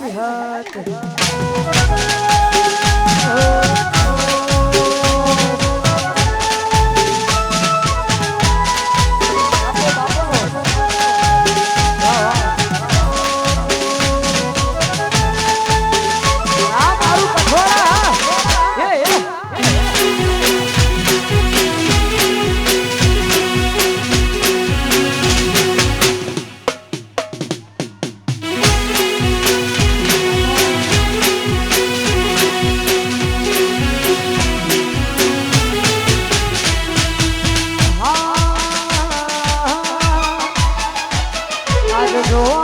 Bihar no